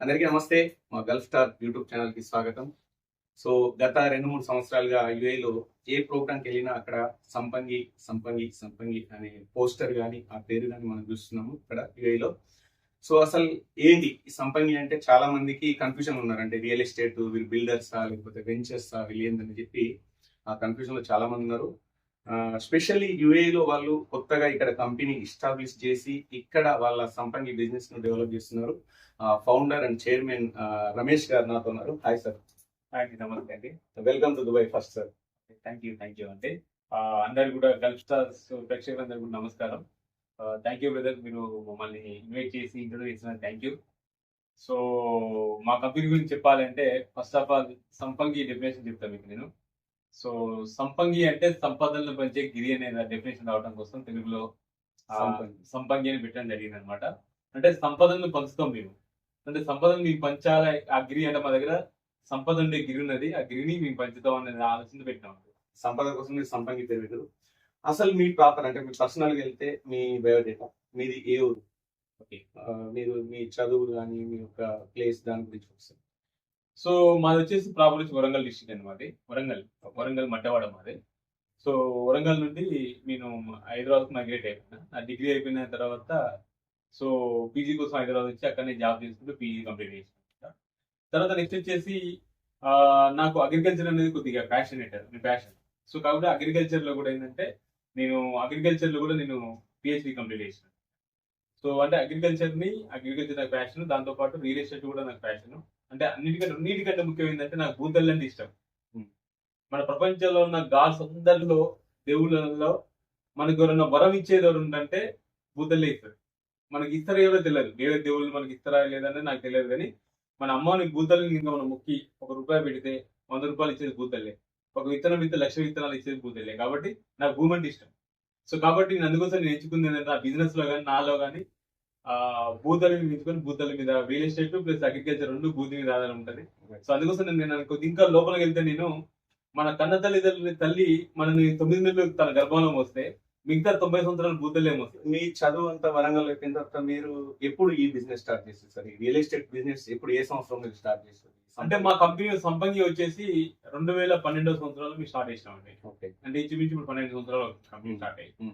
అందరికీ నమస్తే. మా గల్ఫ్ స్టార్ యూట్యూబ్ ఛానల్కి స్వాగతం. సో గత రెండు మూడు సంవత్సరాలుగా యుఏలో ఏ ప్రోగ్రామ్కి వెళ్ళినా అక్కడ సంపంగి సంపంగి సంపంగి అనే పోస్టర్ కానీ ఆ పేరు కానీ మనం చూస్తున్నాము ఇక్కడ యుఏలో. సో అసలు ఏంటి ఈ సంపంగి అంటే చాలా మందికి కన్ఫ్యూజన్ ఉన్నారు. అంటే రియల్ ఎస్టేట్ వీళ్ళు బిల్డర్సా లేకపోతే వెంచర్సా వీళ్ళు ఏందని చెప్పి ఆ కన్ఫ్యూజన్లో చాలా మంది ఉన్నారు. స్పెషల్లీ యుఏలో వాళ్ళు కొత్తగా ఇక్కడ కంపెనీ ఎస్టాబ్లిష్ చేసి ఇక్కడ వాళ్ళ సంపంగి బిజినెస్ను డెవలప్ చేస్తున్నారు. Founder and chairman Ramesh garu నాతో ఉన్నారు. హాయ్ సార్ అండి నమస్తే అండి. Welcome to Dubai first sir thank you thank you అంటే అందరు కూడా గల్ఫ్ స్టార్స్ ప్రేక్షకులందరూ కూడా నమస్కారం. థ్యాంక్ యూ బ్రదర్ మీరు మమ్మల్ని ఇన్వైట్ చేసి ఇంటర్వ్యూ చేసిన థ్యాంక్ యూ సో మా కంపెనీ గురించి చెప్పాలంటే first of all Sampangi definition చెప్తాను మీకు నేను. సో సంపంగి అంటే సంపదలను పెంచే గిరి అనే డెఫినేషన్ రావడం కోసం తెలుగులో సంపంగి. అని పెట్టడం జరిగింది అనమాట అంటే సంపదలను పంచుతాం మేము. అంటే సంపదను మేము పంచాలి? ఆ గిరి అంటే మా దగ్గర సంపద ఉండే గిరి ఉన్నది. ఆ గిరిని మేము పంచుతాం అనేది ఆలోచన పెట్టినాం. సంపద కోసం మీరు సంపంగి పెట్టారు. అసలు మీ ప్రాపర్ అంటే మీ పర్సనల్గా వెళ్తే మీ బయోడేటా? మీది ఏ ఊరు? ఓకే. మీరు మీ చదువు కానీ మీ యొక్క ప్లేస్ దాని గురించి ఒకసారి సో మాది వచ్చేసి ప్రాపర్ వచ్చి వరంగల్ డిస్ట్రిక్ట్ అండి మాది వరంగల్ వరంగల్ మట్టవాడ మాది. సో వరంగల్ నుండి నేను హైదరాబాద్కి మైగ్రేట్ అయిపోయినా. నా డిగ్రీ అయిపోయిన తర్వాత సో పీజీ కోసం హైదరాబాద్ వచ్చి అక్కడనే జాబ్ చేసుకుంటూ పీజీ కంప్లీట్ చేసిన తర్వాత నెక్స్ట్ వచ్చేసి నాకు అగ్రికల్చర్ అనేది కొద్దిగా ప్యాషనేట్ మీ ప్యాషన్ సో కాబట్టి అగ్రికల్చర్లో కూడా ఏంటంటే నేను అగ్రికల్చర్లో కూడా నేను పిహెచ్డి కంప్లీట్ చేసిన. సో అంటే అగ్రికల్చర్ని అగ్రికల్చర్ నాకు ప్యాషన్ దాంతో పాటు రియల్ ఎస్టేట్ కూడా నాకు ప్యాషన్ అంటే అన్నిటికంటే అన్నిటికంటే ముఖ్యం ఏంటంటే నాకు భూతల్లి అంటే ఇష్టం. మన ప్రపంచంలో ఉన్న గాడ్స్ అందరిలో దేవుళ్ళలో మనకు ఎవరైనా వరం ఇచ్చేది ఎవరు ఉందంటే భూతల్లే ఇస్తారు మనకి ఇస్తారా ఎవరో తెలియదు. వేరే దేవుళ్ళు మనకి ఇస్తారా లేదని నాకు తెలియదు కానీ మన అమ్మని భూతల్ని ఇంకా మనం మొక్కి ఒక రూపాయి పెడితే వంద రూపాయలు ఇచ్చేది భూతల్లే ఒక విత్తనం ఇస్తే లక్ష విత్తనాలు ఇచ్చేది భూతల్లే కాబట్టి నాకు భూమి అంటే ఇష్టం. సో కాబట్టి నేను అందుకోసం నేను ఎంచుకుంది ఏంటంటే నా బిజినెస్లో కానీ నాలో కానీ ఆ భూతల్ని ఎంచుకొని భూతల మీద రియల్ ఎస్టేట్ ప్లస్ అగ్రికల్చర్ రెండు భూమి మీద ఆధారం ఉంటుంది. సో అందుకోసం నేను నేను అనుకో ఇంకా లోపలికి వెళ్తే నేను మన కన్న తల్లిదండ్రుల తల్లి మనని తొమ్మిది నెలలు తన గర్భంలో మోస్తే మిగతా తొంభై సంవత్సరాలు మోస్తాయి మీ చదువు అంతా వరంగల్ అయిపోయిన తర్వాత మీరు ఎప్పుడు ఈ బిజినెస్ స్టార్ట్ చేస్తారు సార్? ఈ రియల్ ఎస్టేట్ బిజినెస్ ఎప్పుడు ఏ సంవత్సరం మీరు స్టార్ట్ చేస్తారు అంటే మా కంపెనీ సంపంగి వచ్చేసి రెండు వేల పన్నెండో సంవత్సరాలు మేము స్టార్ట్ చేసినామండి. ఓకే. అంటే ఇంచుమించు ఇప్పుడు పన్నెండు సంవత్సరాలు కంపెనీ స్టార్ట్. అయ్యి.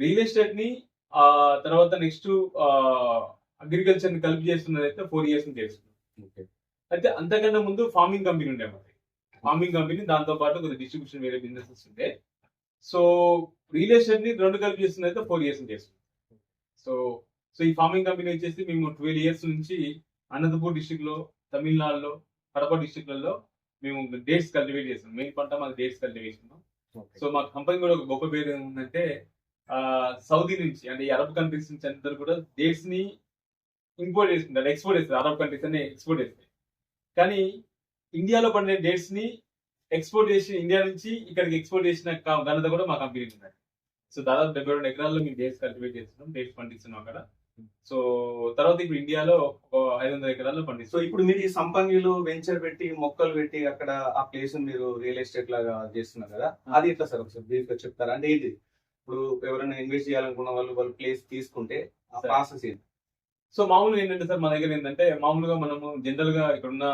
రియల్ ఎస్టేట్ని ఆ తర్వాత నెక్స్ట్ అగ్రికల్చర్ని కలిపి చేస్తున్నది అయితే ఫోర్ ఇయర్స్ నుంచి చేస్తున్నాం ఓకే. అయితే అంతకన్నా ముందు ఫార్మింగ్ కంపెనీ ఉండే మాది. ఫార్మింగ్ కంపెనీ దాంతో పాటు కొద్ది డిస్ట్రిబ్యూషన్ వేరే బిజినెసెస్ ఉండే. సో రియల్ ఎస్టేట్ని రెండు కలిపి చేస్తుంది అయితే ఫోర్ ఇయర్స్ చేస్తుంది సో సో ఈ ఫార్మింగ్ కంపెనీ వచ్చేసి మేము ట్వెల్వ్ ఇయర్స్ నుంచి అనంతపూర్ డిస్ట్రిక్ట్లో తమిళనాడులో కడప డిస్ట్రిక్ట్లలో మేము డేట్స్ కల్టివేట్ చేస్తాం మెయిన్ పంట మాది డేట్స్ కల్టివేషన్ సో మా కంపెనీ కూడా ఒక గొప్ప పేరు ఏముందంటే ఆ, సౌదీ నుంచి అంటే ఈ అరబ్ కంట్రీస్ నుంచి అందరూ కూడా డేట్స్ని ఇంపోర్ట్ చేసుకుంటారు ఎక్స్పోర్ట్ చేస్తారు అరబ్ కంట్రీస్ అని ఎక్స్పోర్ట్ చేస్తాయి కానీ ఇండియాలో పండిన డేట్స్ని ఎక్స్పోర్ట్ చేసి ఇండియా నుంచి ఇక్కడికి ఎక్స్పోర్ట్ చేసిన ఘనత కూడా మా కంపెనీకి ఉంది సో దాదాపు డెబ్బై రెండు ఎకరాల్లో మేము డేట్స్ కల్టివేట్ చేస్తున్నాం డేట్స్ పండిస్తున్నాం అక్కడ. సో తర్వాత ఇప్పుడు ఇండియాలో ఒక ఐదు వందల ఎకరాల్లో సో పండిస్తాం ఇప్పుడు మీరు ఈ సంపంగిలో వెంచర్ పెట్టి మొక్కలు పెట్టి అక్కడ ఆ ప్లేస్ మీరు రియల్ ఎస్టేట్ లాగా చేస్తున్నారు కదా అది ఎట్లా సార్ ఒకసారి బ్రీఫ్గా చెప్తారా? అంటే ఏంటి? ఇప్పుడు ఎవరైనా ఇన్వెస్ట్ చేయాలనుకున్న వాళ్ళు వాళ్ళు ప్లేస్ తీసుకుంటే ఆ. ప్రాసెస్ ఏంటి? సో మామూలుగా ఏంటంటే సార్ మా దగ్గర ఏంటంటే మామూలుగా మనము జనరల్గా ఇక్కడ ఉన్న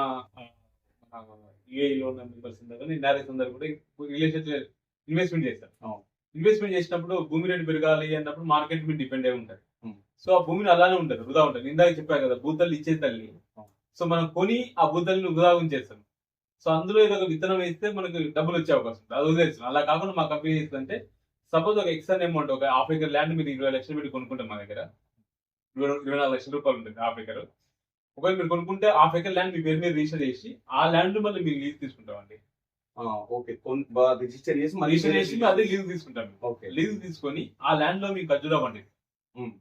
యూఏలో ఉన్న మెంబర్స్ అందరూ నేరేజ్ అందరూ కూడా రిలేషన్ ఇన్వెస్ట్మెంట్ చేస్తారు. ఇన్వెస్ట్మెంట్ చేసినప్పుడు భూమి రేటు పెరగాలి అన్నప్పుడు మార్కెట్ మీద డిపెండ్ అయి ఉంటుంది. సో ఆ భూమిని అలానే ఉంటుంది వృధా ఉంటుంది ఇందాక చెప్పా కదా భూతల్లి ఇచ్చే తల్లి. సో మనం కొని ఆ భూతల్ని వృధా ఉంచేస్తాం సో అందులో ఏదో ఒక విత్తనం వేస్తే మనకు డబ్బులు వచ్చే అవకాశం ఉంటుంది. అది వదిలేస్తాం. అలా కాకుండా మా కంపెనీ చేస్తుందంటే సపోజ్ ఒక ఎక్సన్ అమౌంట్ ఒక హాఫ్ ఎకర్ ల్యాండ్ మీరు ఇరవై లక్షలు పెట్టి కొనుక్కుంటాం మా దగ్గర. ఇరవై ఇరవై నాలుగు లక్షల రూపాయలు ఉంటుంది హాఫ్ ఎకర్ ఒకవేళ మీరు కొనుక్కుంటే హాఫ్ ఎకర్ ల్యాండ్ మీ పేరు మీద రిజిస్టర్ చేసి ఆ ల్యాండ్ మళ్ళీ మీరు లీజ్ తీసుకుంటామండి. ఓకే రిజిస్టర్ చేసి రిజిస్టర్ చేసి అదే లీజ్ తీసుకుంటాం ఓకే లీజ్ తీసుకొని ఆ ల్యాండ్లో మీకు ఖర్జూరా పండి Hmm.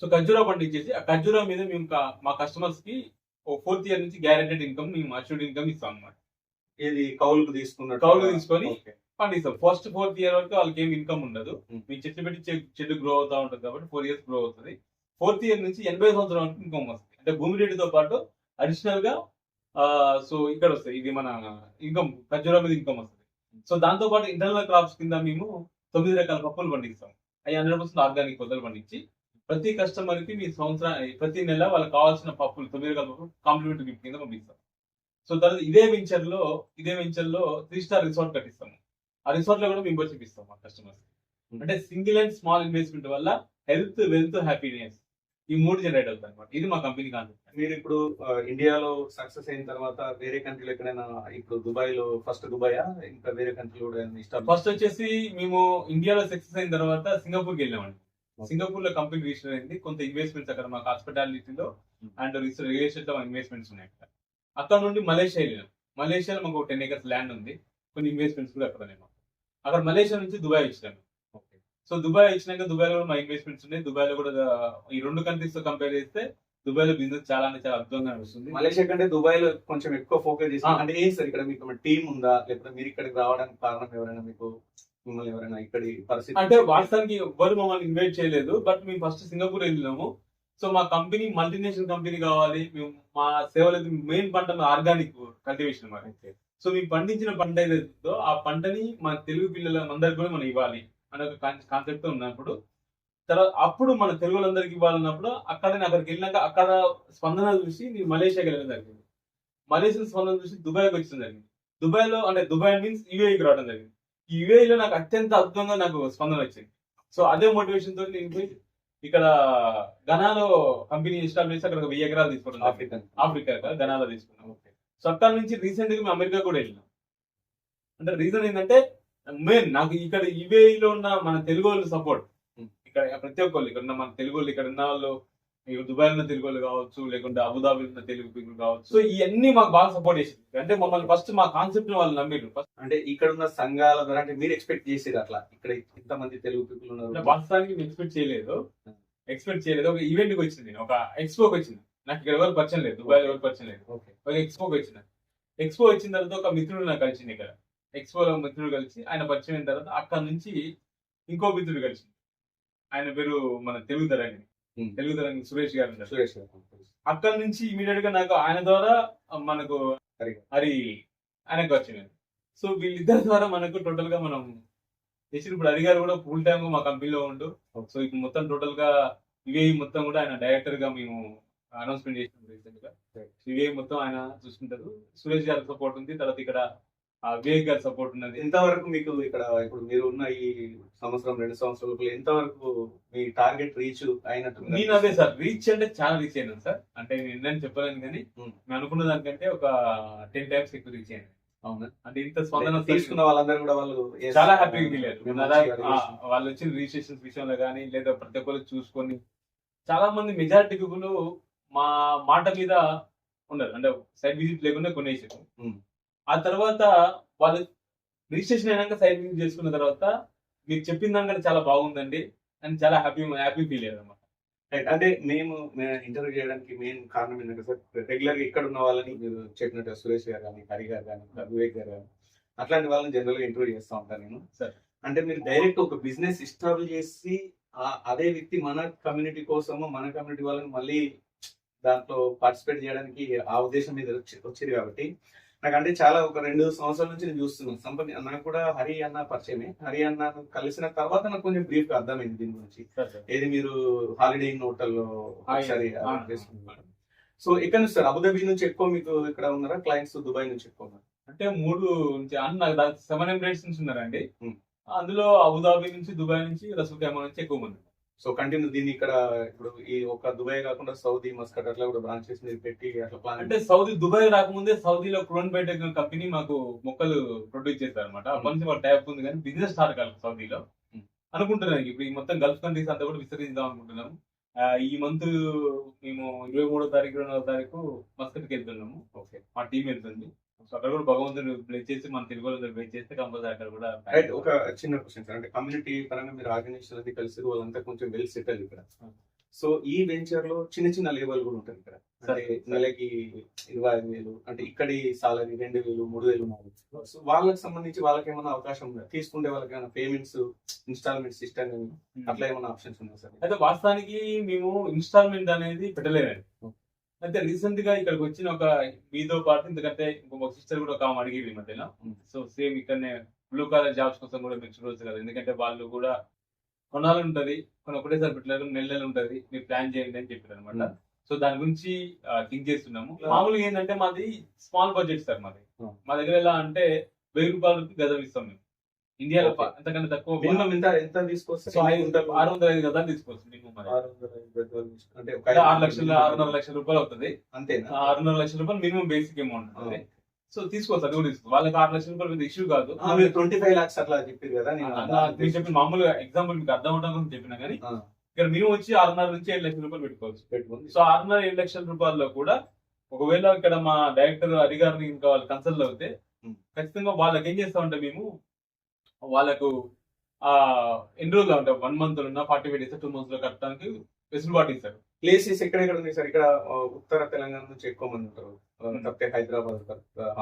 సో ఖర్జూరా పండించేసి ఆ ఖర్జూరా మీద మేము మా కస్టమర్స్కి ఓ ఫోర్త్ ఇయర్ నుంచి గ్యారెంటెడ్ ఇన్కమ్ మేము అష్యూర్డ్ ఇన్కమ్ ఇస్తాం అన్నమాట. ఇది కౌలుకు తీసుకున్నట్టు కౌలుకు తీసుకొని. పండిస్తాం. ఫస్ట్ ఫోర్త్ ఇయర్ వరకు వాళ్ళకి ఏం ఇన్కమ్ ఉండదు. Hmm. మీ చెట్టు పెట్టి చెట్టు గ్రో అవుతా ఉంటుంది కాబట్టి ఫోర్ ఇయర్స్ గ్రో అవుతుంది. ఫోర్త్ ఇయర్ నుంచి ఎనభై సంవత్సరం వరకు ఇన్కమ్ వస్తుంది. అంటే భూమి రేటుతో పాటు అడిషనల్గా సో ఇక్కడ వస్తాయి. ఇది మన ఇన్కమ్ ఖర్జూరా మీద ఇన్కమ్ వస్తుంది. సో దాంతో పాటు ఇంటర్నల్ క్రాప్స్ కింద మేము తొమ్మిది రకాల పప్పులు పండిస్తాం అవి హండ్రెడ్ పర్సెంట్ ఆర్గానిక్ పద్ధతులు పండించి ప్రతి కస్టమర్కి మీ సంవత్సరం ప్రతి నెల వాళ్ళకి కావాల్సిన పప్పులు తొమ్మిది రకాల పప్పులు కాంప్లిమెంటరీ గిఫ్ట్ కింద పంపిస్తాం సో తర్వాత ఇదే వెంచర్లో ఇదే వెంచర్లో త్రీ స్టార్ రిసార్ట్ కట్టిస్తాము. ఆ రిసార్ట్లో కూడా మెంబర్షిప్ ఇస్తాం మా కస్టమర్స్ అంటే సింగిల్ అండ్ స్మాల్ ఇన్వెస్ట్మెంట్ వల్ల హెల్త్ వెల్త్ హ్యాపీనెస్ ఈ మూడు జనరేట్ అవుతాయి అనమాట ఇది మా కంపెనీ కాన్సెప్ట్ మీరు ఇప్పుడు ఇండియాలో సక్సెస్ అయిన తర్వాత వేరే కంట్రీలో ఎక్కడైనా ఇప్పుడు దుబాయ్లో ఫస్ట్ దుబాయ్ ఇంకా వేరే కంట్రీలో కూడా ఇష్టం? ఫస్ట్ వచ్చేసి మేము ఇండియాలో సక్సెస్ అయిన తర్వాత సింగపూర్కి వెళ్ళామండి. సింగపూర్లో కంపెనీ రిజిస్టర్ అయింది. కొంత ఇన్వెస్ట్మెంట్స్ అక్కడ మాకు హాస్పిటాలిటీలో అండ్ రియల్ ఎస్టేట్లో ఇన్వెస్ట్మెంట్స్ ఉన్నాయి అక్కడ. అక్కడ నుండి మలేషియా వెళ్ళాం. మలేషియాలో మాకు టెన్ ఏకర్స్ ల్యాండ్ ఉంది. కొన్ని ఇన్వెస్ట్మెంట్స్ కూడా అక్కడ అక్కడ మలేషియా నుంచి దుబాయ్ Okay. సో దుబాయ్ వచ్చినాక దుబాయ్లో కూడా మా ఇన్వెస్ట్మెంట్స్ ఉన్నాయి. దుబాయ్లో కూడా ఈ రెండు కంట్రీస్తో కంపేర్ చేస్తే దుబాయ్లో బిజినెస్ చాలా అంటే చాలా అద్భుతంగా నడుస్తుంది మలేషియా కంటే దుబాయ్లో కొంచెం ఎక్కువ ఫోకస్ చేసి. అంటే ఏం సార్ ఇక్కడ మీకు టీం ఉందా? లేకపోతే మీరు ఇక్కడికి రావడానికి కారణం ఎవరైనా మీకు మిమ్మల్ని ఎవరైనా ఇక్కడి పరిస్థితి అంటే వాస్తవానికి ఎవ్వరు మమ్మల్ని ఇన్వైట్ చేయలేదు. బట్ మేము ఫస్ట్ సింగపూర్ వెళ్ళినాము. సో మా కంపెనీ మల్టీనేషనల్ కంపెనీ కావాలి. మేము మా సేవలు మెయిన్ పంట ఆర్గానిక్ కల్టివేషన్ మరి. సో మేము పండించిన పంట ఏదైతుందో ఆ పంటని మన తెలుగు పిల్లల అందరికి కూడా మనం ఇవ్వాలి. అనే ఒక కాన్సెప్ట్ ఉన్నప్పుడు తర్వాత అప్పుడు మన తెలుగు వాళ్ళందరికి ఇవ్వాలన్నప్పుడు అక్కడ నేను అక్కడికి వెళ్ళినాక అక్కడ స్పందన చూసి నేను మలేషియాకి వెళ్ళడం జరిగింది. మలేషియన్ స్పందన చూసి దుబాయ్కి వచ్చిన జరిగింది. దుబాయ్లో అంటే దుబాయ్ మీన్స్ యూఏకి రావడం జరిగింది. ఈ UAE లో నాకు అత్యంత అద్భుతంగా నాకు స్పందన వచ్చింది. సో అదే మోటివేషన్ తోటి నేను పోయి ఇక్కడ గనాలో కంపెనీ ఇన్స్టాల్ చేసి అక్కడ వెయ్యి ఎకరాలు తీసుకున్నాను. ఆఫ్రికన్ ఆఫ్రికా గనాలో తీసుకున్నాం సో అక్కడ నుంచి రీసెంట్గా మేము అమెరికా కూడా వెళ్ళినాం. అంటే రీజన్ ఏంటంటే మెయిన్ నాకు ఇక్కడ UAE లో ఉన్న మన తెలుగు వాళ్ళు సపోర్ట్. Hmm. ఇక్కడ ప్రతి ఒక్కళ్ళు ఇక్కడ ఉన్న మన తెలుగు వాళ్ళు ఇక్కడ ఉన్న వాళ్ళు దుబాయ్ ఉన్న తెలుగు వాళ్ళు కావచ్చు లేకుంటే అబుదాబి ఉన్న తెలుగు పీపుల్ కావచ్చు. సో ఇవన్నీ మాకు బాగా సపోర్ట్ చేసింది అంటే మమ్మల్ని ఫస్ట్ మా కాన్సెప్ట్ వాళ్ళు నమ్మిరు ఫస్ట్ అంటే ఇక్కడ ఉన్న సంఘాల ద్వారా అంటే మీరు ఎక్స్పెక్ట్ చేసేది అట్లా? ఇక్కడ ఇంతమంది తెలుగు పీపుల్ ఉన్నారు. వాస్తవానికి ఎక్స్పెక్ట్ చేయలేదు. ఎక్స్పెక్ట్ చేయలేదు. ఒక ఈవెంట్కి వచ్చింది నేను. ఒక ఎక్స్పోకి వచ్చింది. నాకు ఇక్కడ ఎవరు పరిచయం లేదు. దుబాయ్ ఎవరు పరిచయం లేదు. ఓకే. ఒక ఎక్స్పోకి వచ్చిన. ఎక్స్పో వచ్చిన తర్వాత ఒక మిత్రుడు నాకు కలిసింది ఇక్కడ. ఎక్స్పోలో మిత్రుడు కలిసి ఆయన పరిచయం అయిన తర్వాత అక్కడ నుంచి ఇంకో మిత్రుడు కలిసింది ఆయన పేరు మన తెలుగు తరంగి Hmm. తెలుగు తరంగి సురేష్ గారు. సురేష్ గారు అక్కడ నుంచి ఇమీడియట్గా నాకు ఆయన ద్వారా మనకు హరి. ఆయనకు వచ్చింది సో వీళ్ళిద్దరి ద్వారా మనకు టోటల్గా మనం చేసిన ఇప్పుడు హరి గారు కూడా ఫుల్ టైమ్ మా కంపెనీలో ఉండు సో ఇప్పుడు మొత్తం టోటల్గా ఇవే మొత్తం కూడా ఆయన డైరెక్టర్గా మేము అనౌన్స్మెంట్ చేసినాం రీసెంట్గా. ఇవే మొత్తం ఆయన చూసుకుంటారు సురేష్ గారి సపోర్ట్ ఉంది తర్వాత ఇక్కడ వివేక్ గారి సపోర్ట్ ఉన్నది. ఎంతవరకు మీకు ఇక్కడ ఇప్పుడు మీరు ఉన్న ఈ సంవత్సరం రెండు సంవత్సరాల ఎంతవరకు మీ టార్గెట్ రీచ్ అయినట్టు నేను అదే సార్ రీచ్ అంటే చాలా రీచ్ అయినాను సార్. అంటే నేను ఎన్నని చెప్పలేను కానీ. నేను అనుకున్న దానికంటే ఒక టెన్ టైమ్స్ ఎక్కువ రీచ్ అయ్యాను అవునా? అంటే ఇంత స్పందన తీసుకున్న వాళ్ళందరూ కూడా వాళ్ళు చాలా హ్యాపీగా ఫీల్ అయ్యారు. వాళ్ళు వచ్చిన రిజిస్ట్రేషన్ విషయంలో కానీ లేదా ప్రతి ఒక్కరు చూసుకొని చాలా మంది మెజారిటీ పీపుల్ మా మాట మీద ఉన్నారు అంటే సైడ్ విజిట్ లేకుండా కొనేసారు. ఆ తర్వాత వాళ్ళు రిజిస్ట్రేషన్ అయినాక విజిట్ చేసుకున్న తర్వాత మీరు చెప్పిన దానికంటే చాలా బాగుందండి అని చాలా హ్యాపీ హ్యాపీ ఫీల్ అయ్యారు Right. అంటే మేము ఇంటర్వ్యూ చేయడానికి మెయిన్ కారణం ఏంటంటే సార్ రెగ్యులర్గా ఇక్కడ ఉన్న వాళ్ళని మీరు చెప్పినట్టు సురేష్ గారు కానీ హరి గారు కానీ వివేక్ గారు కానీ అట్లాంటి వాళ్ళని జనరల్గా ఇంటర్వ్యూ చేస్తూ ఉంటాను నేను Sir. అంటే మీరు డైరెక్ట్ ఒక బిజినెస్ ఎస్టాబ్లిష్ చేసి అదే వ్యక్తి మన కమ్యూనిటీ కోసము మన కమ్యూనిటీ వాళ్ళని మళ్ళీ దాంట్లో పార్టిసిపేట్ చేయడానికి ఆ ఉద్దేశం మీద వచ్చి వచ్చింది కాబట్టి నాకంటే చాలా ఒక రెండు సంవత్సరాల నుంచి నేను చూస్తున్నాను. సంపద నాకు కూడా హరి అన్న పరిచయమే. హరి అన్న కలిసిన తర్వాత నాకు కొంచెం బ్రీఫ్గా అర్థమైంది దీని గురించి. ఏది మీరు హాలిడే ఇన్ హోటల్లో ఒకసారి సో ఇక్కడ నుంచి సార్? అబుదాబి నుంచి ఎక్కువ మీకు ఇక్కడ ఉన్నారా? క్లయింట్స్ దుబాయ్ నుంచి ఎక్కువ ఉన్నారా? అంటే మూడు నుంచి అన్న సెవెన్ ఎమిరేట్స్ నుంచి ఉన్నారండి. అందులో అబుదాబి నుంచి దుబాయ్ నుంచి రసూల్ ఖైమా నుంచి ఎక్కువ మంది. సో కంటిన్యూ దీన్ని ఇక్కడ ఇప్పుడు ఈ ఒక దుబాయ్ కాకుండా సౌదీ మస్కట్ అట్లా కూడా బ్రాంచెస్ మీరు పెట్టి అట్లా ప్లాన్ అంటే సౌదీ దుబాయ్ రాకముందే సౌదీలో క్రోన్ బయట కంపెనీ మాకు మొక్కలు ప్రొడ్యూస్ చేస్తారు అనమాట అప్పటి నుంచి వాళ్ళ టైప్ ఉంది కానీ బిజినెస్ స్టార్ట్ కాలేదు సౌదీలో. Hmm. అనుకుంటున్నాను ఇప్పుడు ఈ మొత్తం గల్ఫ్ కంట్రీస్ అంతా కూడా విస్తరించుదాం అనుకుంటున్నాము. ఈ మంత్ మేము ఇరవై మూడో తారీఖు రెండవ తారీఖు మస్కట్కి వెళ్తున్నాము. ఓకే మా టీం వెళ్తుంది. సో అక్కడ కూడా భగవంతుడు ప్లే చేసి మన తెలుగు వాళ్ళందరూ ప్లే చేస్తే కంపల్సరీ అక్కడ కూడా రైట్ ఒక చిన్న క్వశ్చన్ సార్ అంటే కమ్యూనిటీ పరంగా మీరు ఆర్గనైజేషన్ అది కలిసి వాళ్ళంతా కొంచెం వెల్ సెటిల్ ఇక్కడ. సో ఈ వెంచర్లో చిన్న చిన్న లేబల్ కూడా ఉంటుంది ఇక్కడ. అంటే నెలకి ఇరవై ఐదు వేలు అంటే ఇక్కడి సాలరీ రెండు వేలు మూడు వేలు నాలుగు. సో వాళ్ళకి సంబంధించి వాళ్ళకి ఏమైనా అవకాశం ఉందా? తీసుకుంటే వాళ్ళకి ఏమైనా పేమెంట్స్ ఇన్స్టాల్మెంట్ సిస్టమ్ అట్లా ఏమైనా ఆప్షన్స్ ఉన్నాయా సార్ అయితే వాస్తవానికి మేము ఇన్స్టాల్మెంట్ అనేది పెట్టలేదండి. అయితే రీసెంట్గా ఇక్కడికి వచ్చిన ఒక మీతో పాటు ఎందుకంటే ఇంకొక సిస్టర్ కూడా ఒక ఆమె అడిగేది ఈ మధ్యన. సో సేమ్ ఇక్కడనే బ్లూ కాలర్ జాబ్స్ కోసం కూడా మీరు చూడవచ్చు కదా. ఎందుకంటే వాళ్ళు కూడా కొనాలి ఉంటది కొన్ని ఒకటేసారి పెట్టలేరు నెల నెలలు ఉంటది మీరు ప్లాన్ చేయండి అని చెప్పారు అనమాట. సో దాని గురించి థింక్ చేస్తున్నాము. మామూలుగా ఏంటంటే మాది స్మాల్ బడ్జెట్ సార్ మాది. మా దగ్గర ఎలా అంటే వెయ్యి రూపాయలకి గజం ఇస్తాం మేము. ఇండియాలో. అంతకన్నా తక్కువ మినిమం ఎంత ఎంత తీసుకొస్తే ఆరు వందల ఐదు గదాలు తీసుకోవచ్చు అంటే ఆరు లక్షల ఆరున్నర లక్షల రూపాయలు అవుతుంది. అంతేనా? ఆరున్నర లక్షల రూపాయలు మినిమం బేసిక్ అమౌంట్ ఉంటుంది. సో తీసుకోవచ్చు అది కూడా వాళ్ళకి ఆరు లక్షల రూపాయలు పెద్ద ఇష్యూ కాదు. ట్వంటీ ఫైవ్ లాక్స్ అట్లా చెప్పారు కదా నేను చెప్పిన మామూలుగా ఎగ్జాంపుల్ మీకు అర్థం అవడం కోసం చెప్పినా కానీ ఇక్కడ మినిమం వచ్చి ఆరున్నర నుంచి ఏడు లక్షల రూపాయలు పెట్టుకోవచ్చు. పెట్టుకోండి. సో ఆరున్నర ఏడు లక్షల రూపాయల్లో కూడా ఒకవేళ ఇక్కడ మా డైరెక్టర్ గారిని ఇంకా వాళ్ళు కన్సల్ట్ అవుతే. ఖచ్చితంగా వాళ్ళకి ఏం చేస్తామంటే మేము? వాళ్ళకు ఆ ఎన్ని రోజులు అంటే వన్ మంత్ ఉన్నా ఫార్టీ ఫైవ్ డేస్ టూ మంత్స్లో కట్టడానికి వెసులుబాటు ఇస్తారు. ప్లేసెస్ ఎక్కడెక్కడ ఉన్నాయి సార్? ఇక్కడ ఉత్తర తెలంగాణ నుంచి ఎక్కువ మంది ఉంటారు. ఆ, Hmm. హైదరాబాద్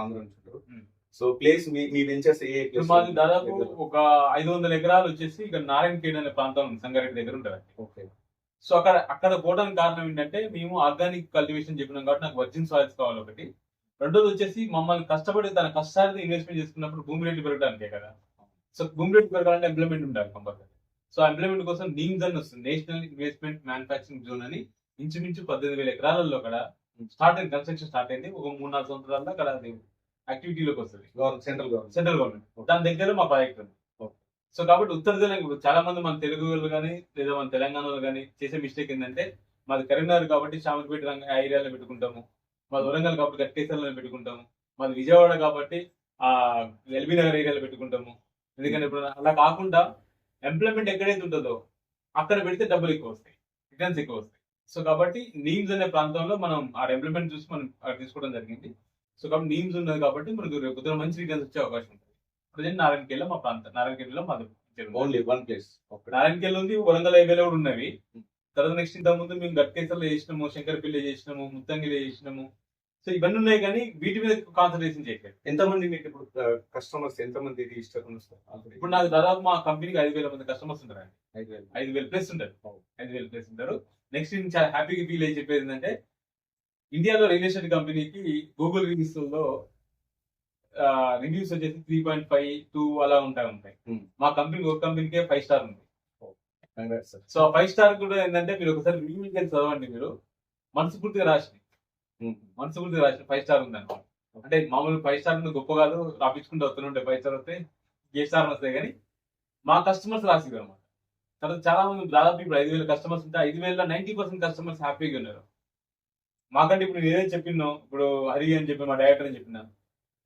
ఆంధ్ర నుంచి ఉంటారు. Hmm. సో ప్లేస్ మీ వెంచర్స్ ఏ మాది దాదాపు? ఒక ఐదు వందల ఎకరాలు వచ్చేసి ఇక్కడ నారాయణ ఖేడ్ అనే ప్రాంతం ఉంది, సంగారెడ్డి దగ్గర ఉంటుంది ఓకే. సో అక్కడ అక్కడ పోవడానికి కారణం ఏంటంటే మేము ఆర్గానిక్ కల్టివేషన్ చెప్పినాం కాబట్టి నాకు వర్జిన్ సాయిల్స్ కావాలి ఒకటి. రెండోది వచ్చేసి మమ్మల్ని కష్టపడి తన కష్టాన్ని ఇన్వెస్ట్మెంట్ చేసుకున్నప్పుడు భూమి రేట్లు పెరగడానికే కదా. సో భూమి రేట్లు పెరగాలంటే ఎంప్లాయ్మెంట్ ఉండాలి కంపల్సరీ సో ఎంప్లాయ్మెంట్ కోసం నీమ్స్ అని వస్తుంది. నేషనల్ ఇన్వెస్ట్మెంట్ మ్యానుఫాక్చరింగ్ జోన్ అని ఇంచుమించు పద్దెనిమిది వేల ఎకరాలలో అక్కడ స్టార్ట్ అయింది. కన్స్ట్రక్షన్ స్టార్ట్ అయింది. ఒక మూడు నాలుగు సంవత్సరాల్లో అక్కడ అది యాక్టివిటీలోకి వస్తుంది. Government central government central government దాని దగ్గర మా ప్రాజెక్ట్ ఉంది. సో కాబట్టి ఉత్తర తెలంగాణ చాలా మంది మన తెలుగు వాళ్ళు కానీ లేదా మన తెలంగాణలో కానీ చేసే మిస్టేక్ ఏంటంటే మాది కరీంనగర్ కాబట్టి శామలపేట రంగ ఏరియాలో పెట్టుకుంటాము. మాది వరంగల్ కాబట్టి గట్టేశ్వరంలో పెట్టుకుంటాము. మాది విజయవాడ కాబట్టి ఆ ఎల్బీ నగర్ ఏరియాలో పెట్టుకుంటాము. ఎందుకంటే ఇప్పుడు అలా కాకుండా ఎంప్లాయ్మెంట్ ఎక్కడైతే ఉంటుందో అక్కడ పెడితే డబ్బులు ఎక్కువ వస్తాయి రిటర్న్స్ ఎక్కువ వస్తాయి. సో కాబట్టి నీమ్స్ అనే ప్రాంతంలో మనం ఆ ఎంప్లాయ్మెంట్ చూసి మనం తీసుకోవడం జరిగింది. సో కాబట్టి నీమ్స్ ఉన్నది కాబట్టి మనకు రేపు మంచి రిటర్న్స్ వచ్చే అవకాశం ఉంటుంది. ప్రజెంట్ నారాయణకేళ్ళ మా ప్రాంతం నారాయణకేళ్ళలో చెరువు. ఓన్లీ వన్ ప్లేస్ నారాయణకేళ్ళ ఉంది వరంగల్ హైవేలో కూడా ఉన్నవి. తర్వాత నెక్స్ట్ ఇంత ముందు మేము గట్కేసర్లో చేసినాము శంకరపల్లి చేసినాము ముత్తంగిలో చేసినాము. సో ఇవన్నీ ఉన్నాయి కానీ వీటి మీద కాన్సన్ట్రేషన్ చేయట్లేదు. ఎంతమంది మీకు ఇప్పుడు కస్టమర్స్ ఎంతమంది రిజిస్టర్ ఇప్పుడు నాకు దాదాపు మా కంపెనీకి ఐదు వేల మంది కస్టమర్స్ ఐదు వేలు. ఐదు వేల ప్లస్ ఉంటారు. ఐదు వేల ప్లస్ ఉంటారు. నెక్స్ట్ నేను చాలా హ్యాపీగా ఫీల్ అయ్యి చెప్పేది ఏంటంటే ఇండియాలో రియల్ ఎస్టేట్ కంపెనీకి గూగుల్ రివ్యూస్లో రివ్యూస్ వచ్చేసి త్రీ పాయింట్ ఫైవ్ టూ అలా ఉంటాయి. ఉంటాయి. మా కంపెనీ ఒక కంపెనీకే ఫైవ్ స్టార్ ఉంది. సో ఫైవ్ స్టార్ కూడా ఏంటంటే మీరు ఒకసారి రివ్యూ చదవండి మీరు. మనసు పూర్తిగా మనసు పూర్తిగా రాసి ఫైవ్ స్టార్ ఉంది అనమాట అంటే మామూలు ఫైవ్ స్టార్ ఉంది గొప్ప కాదు రాపించుకుంటూ వస్తుంటే ఫైవ్ స్టార్ వస్తే ఏ స్టార్ వస్తాయి కానీ మా కస్టమర్స్ రాసి అనమాట తర్వాత చాలా మంది దాదాపు ఇప్పుడు ఐదు వేల కస్టమర్స్ ఉంటే ఐదు వేల నైన్టీ పర్సెంట్ కస్టమర్స్ హ్యాపీగా ఉన్నారు. మాకంటే ఇప్పుడు నేనేం చెప్పినో ఇప్పుడు హరి అని చెప్పి మా డైరెక్టర్ అని చెప్పిన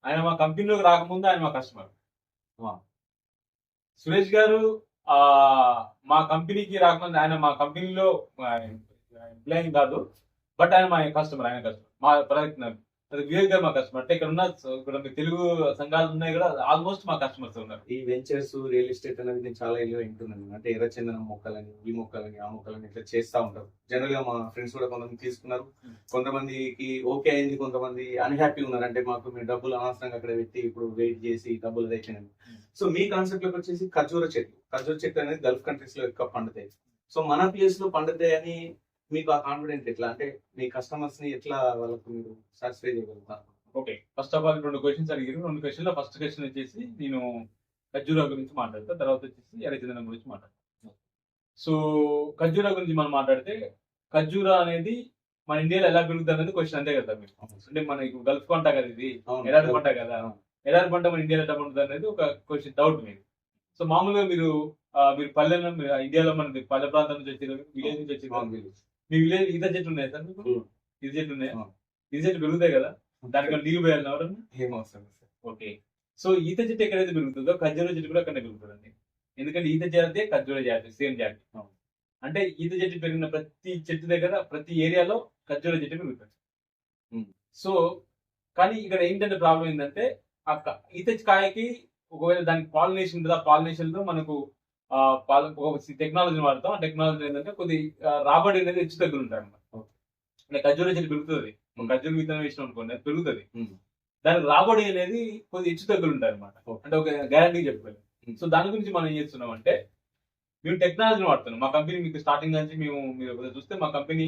ఆయన మా కంపెనీలోకి రాకముందు ఆయన మా కస్టమర్ సురేష్ గారు ఆ మా కంపెనీకి రాకముందు ఆయన మా కంపెనీలో ఎంప్లాయింగ్ కాదు బట్ ఆయన మా కస్టమర్ ఆయన కస్టమర్. మా అది వివేక్ గారు మా కస్టమర్. అంటే ఇక్కడ ఉన్న ఇక్కడ మీ తెలుగు సంఘాలు ఉన్నాయి కూడా ఆల్మోస్ట్ మా కస్టమర్స్ ఉన్నారు. ఈ వెంచర్స్ రియల్ ఎస్టేట్ అనేది నేను చాలా ఇల్లు వింటున్నాను. అంటే ఎర్రచందనం మొక్కలని ఈ మొక్కలని ఆ మొక్కలని ఇట్లా చేస్తా ఉంటారు. జనరల్గా మా ఫ్రెండ్స్ కూడా కొంతమంది తీసుకున్నారు. Hmm. కొంతమందికి ఓకే అయింది కొంతమంది అన్హ్యాపీ ఉన్నారు. అంటే మాకు మీరు డబ్బులు అనవసరంగా అక్కడ పెట్టి ఇప్పుడు వెయిట్ చేసి డబ్బులు తెచ్చినాను Hmm. సో మీ కాన్సెప్ట్లోకి వచ్చేసి ఖర్జూర చెట్లు ఖర్జూర చెట్లు అనేది గల్ఫ్ కంట్రీస్లో ఎక్కువ పండుతాయి. సో మన ప్లేస్లో పండుతాయి అని మీకు ఆ కాన్ఫిడెంట్ ఎట్లా? అంటే మీ కస్టమర్స్ని ఎట్లా వాళ్ళకు మీరు సాటిస్ఫై చేయగలుగుతారు? ఓకే. ఫస్ట్ ఆఫ్ ఆల్ రెండు క్వశ్చన్స్ అడిగారు. రెండు క్వశ్చన్లో ఫస్ట్ క్వశ్చన్ వచ్చేసి నేను ఖర్జూరా గురించి మాట్లాడతా. తర్వాత వచ్చేసి ఎర్రచందనం గురించి మాట్లాడతా. సో ఖర్జూరా గురించి మనం మాట్లాడితే ఖర్జూరా అనేది మన ఇండియాలో ఎలా పెరుగుతుంది అనేది క్వశ్చన్ అంతే కదా మీరు. అంటే మనకి గల్ఫ్ పంట కదా ఇది. ఎడారి పంట కదా? ఎడారి పంట మన ఇండియాలో ఎట్లా పండుతుంది అనేది ఒక క్వశ్చన్ డౌట్ మీరు సో మామూలుగా మీరు మీరు పల్లెల్లో మీరు ఇండియాలో మనది పల్లె ప్రాంతం నుంచి వచ్చారు విలేజ్ నుంచి వచ్చారు village. మీ విలేజ్ ఈత చెట్లు ఉన్నాయా సార్ మీకు. ఈత చెట్లు ఉన్నాయా. ఈత చెట్లు పెరుగుతాయి కదా దానికి నీళ్ళు పోయాలి ఎవరన్నా ఏం అవసరం సార్. ఓకే సో ఈత చెట్టు ఎక్కడైతే పెరుగుతుందో ఖర్జూర చెట్టు కూడా అక్కడనే పెరుగుతుందండి ఎందుకంటే ఈత జాతి ఖర్జూర జాతి సేమ్ జాతి. అంటే ఈత చెట్టు పెరిగిన ప్రతి చెట్టు దగ్గర ప్రతి ఏరియాలో ఖర్జూర చెట్టు పెరుగుతుంది. సో కానీ ఇక్కడ ఏంటంటే ప్రాబ్లం ఏంటంటే ఆ ఈత కాయకి ఒకవేళ దానికి పాలినేషన్ ఉంటుంది ఆ పాలినేషన్లో మనకు టెక్నాలజీని వాడతాం. ఆ టెక్నాలజీ ఏంటంటే కొద్ది రాబడి అనేది హెచ్చు తగ్గులు ఉంటాయి అన్నమాట. ఖర్జూర చెట్టు పెరుగుతుంది. ఖర్జూర విత్తనం వేసినాం అనుకోండి అది పెరుగుతుంది. దానికి రాబడి అనేది కొద్ది హెచ్చు తగ్గులు ఉంటాయి అనమాట. అంటే ఒక గ్యారంటీ చెప్పాలి. సో దాని గురించి మనం ఏం చేస్తున్నాం అంటే మేము టెక్నాలజీని వాడుతున్నాం. మా కంపెనీ మీకు స్టార్టింగ్ నుంచి మేము మీరు చూస్తే మా కంపెనీ